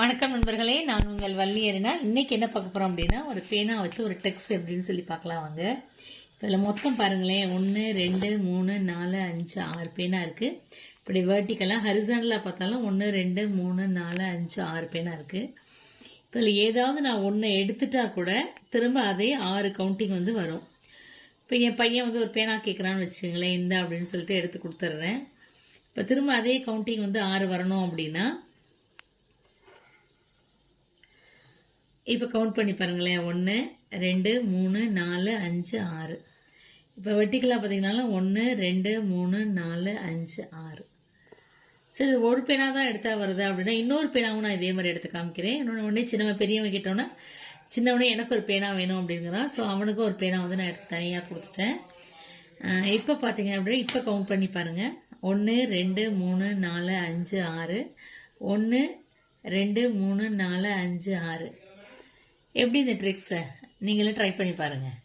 வணக்கம் நண்பர்களே நான் உங்கள் வள்ளியறினா இன்றைக்கி என்ன பார்க்க போகிறோம் அப்படின்னா ஒரு பேனா வச்சு ஒரு டெக்ஸ் அப்படின்னு சொல்லி பார்க்கலாம் வாங்க. இதில் மொத்தம் பாருங்களேன் ஒன்று ரெண்டு மூணு நாலு அஞ்சு ஆறு பேனா இருக்குது இப்படி வேர்ட்டிக்கலாக ஹரிசனலாக பார்த்தாலும் ஒன்று ரெண்டு மூணு நாலு அஞ்சு ஆறு பேனா இருக்குது இதில் ஏதாவது நான் ஒன்று எடுத்துட்டா கூட திரும்ப அதே ஆறு கவுண்டிங் வந்து வரும். இப்போ என் பையன் வந்து ஒரு பேனா கேட்குறான்னு வச்சுங்களேன் இந்த அப்படின்னு சொல்லிட்டு எடுத்து கொடுத்துட்றேன். இப்போ திரும்ப அதே கவுண்டிங் வந்து ஆறு வரணும் அப்படின்னா இப்போ கவுண்ட் பண்ணி பாருங்களேன். ஒன்று ரெண்டு மூணு நாலு அஞ்சு ஆறு. இப்போ வெட்டிக்கலாக பார்த்தீங்கன்னா ஒன்று ரெண்டு மூணு நாலு அஞ்சு ஆறு. சரி இது ஒரு பேனா தான் எடுத்தால் வருது அப்படின்னா இன்னொரு பேனாவும் நான் இதே மாதிரி எடுத்து காமிக்கிறேன். இன்னொன்று உடனே சின்னவன் பெரியவன் கிட்டோன்னா சின்னவனே எனக்கு ஒரு பேனா வேணும் அப்படிங்கிறான் ஸோ அவனுக்கும் ஒரு பேனா வந்து நான் எடுத்து தனியாக கொடுத்துட்டேன். இப்போ பார்த்தீங்க அப்படின்னா இப்போ கவுண்ட் பண்ணி பாருங்கள் ஒன்று ரெண்டு மூணு நாலு அஞ்சு ஆறு. ஒன்று ரெண்டு மூணு நாலு அஞ்சு ஆறு. எப்படி இந்த ட்ரிக்ஸை நீங்களே ட்ரை பண்ணி பாருங்கள்